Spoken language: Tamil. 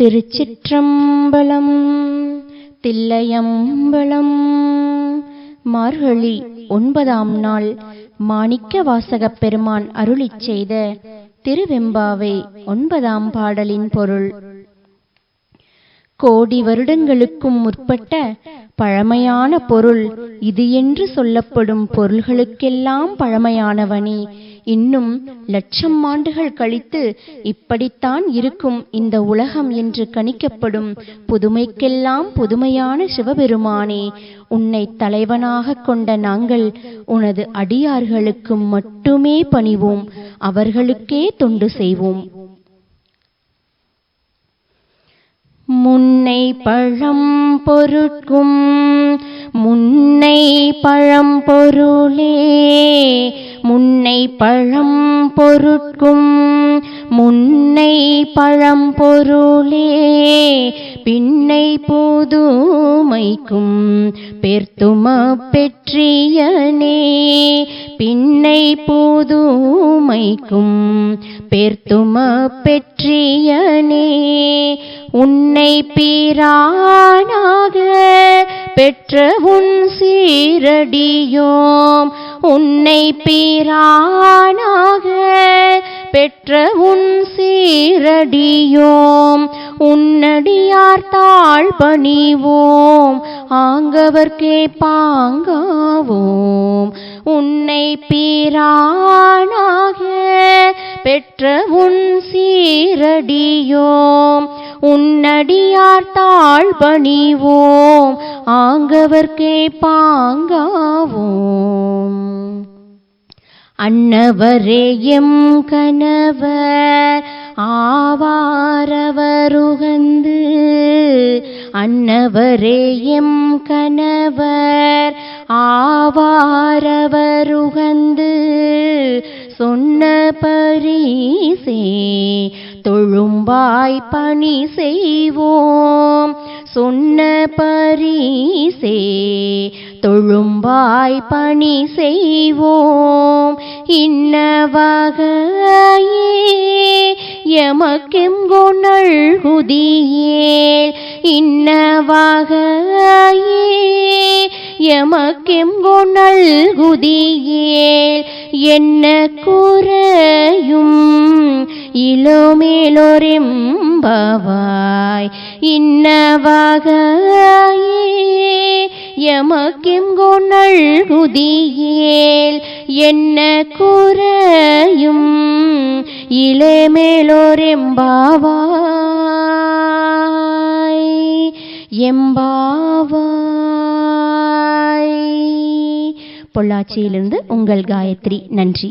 திருச்சிற்றம்பலம் தில்லையம்பலம். மார்கழி ஒன்பதாம் நாள் மாணிக்க வாசகப் பெருமான் அருளிச் செய்த திருவெம்பாவை ஒன்பதாம் பாடலின் பொருள். கோடி வருடங்களுக்கும் முற்பட்ட பழமையான பொருள் இது என்று சொல்லப்படும் பொருள்களுக்கெல்லாம் பழமையானவனே. இன்னும் லட்சம் ஆண்டுகள் கழித்து இப்படித்தான் இருக்கும் இந்த உலகம் என்று கணிக்கப்படும் புதுமைக்கெல்லாம் புதுமையான சிவபெருமானே உன்னை தலைவனாக கொண்ட நாங்கள் உனது அடியார்களுக்கு மட்டுமே பணிவோம் அவர்களுக்கே தொண்டு செய்வோம். முன்னை பழம் பொருட்கும் முன்னை பழம் பொருளே முன்னை பழம் பொருட்கும் முன்னை பழம் பொருளே பின்னை புதுமைக்கும் பெர்த்தும பெற்றியனே பின்னை புதுமைக்கும் பெர்த்தும பெற்றியனே. உன்னை பிரானாக பெற்ற உன் சீரடியோம் உன்னை பீரானாக பெற்ற உன் சீரடியோம். உன்னடியார் தாழ் பணிவோம். ஆங்கவர்க்கே பாங்காவோம். உன்னை பீரானாக பெற்ற உன் சீரடியோம். உன்னடியார் தாழ் பணிவோம் ஆங்கவர்க்கே பாங்காவோம். அன்னவரே எம் கணவர் ஆவாரவருகந்து அன்னவரே எம் கணவர் ஆவாரவருகந்து பரிசே தொழும்பாய் பணி செய்வோம். சொன்ன பரிசே தொழும்பாய் பணி செய்வோம். இன்னவகையே குணல் கொணழ்குதியேல் இன்னவகையே எமக்கெம் கொணழ்குதியேல் என்ன குறையும் இளமேலோரெம்பவாய் இன்னவகையே எமக்கெம் கொணழ்குதியேல் என்ன குறையும் இளமேலோரெம்பாவாய் எம்பாவாய் பொள்ளாச்சியிலிருந்து உங்கள் காயத்ரி. நன்றி.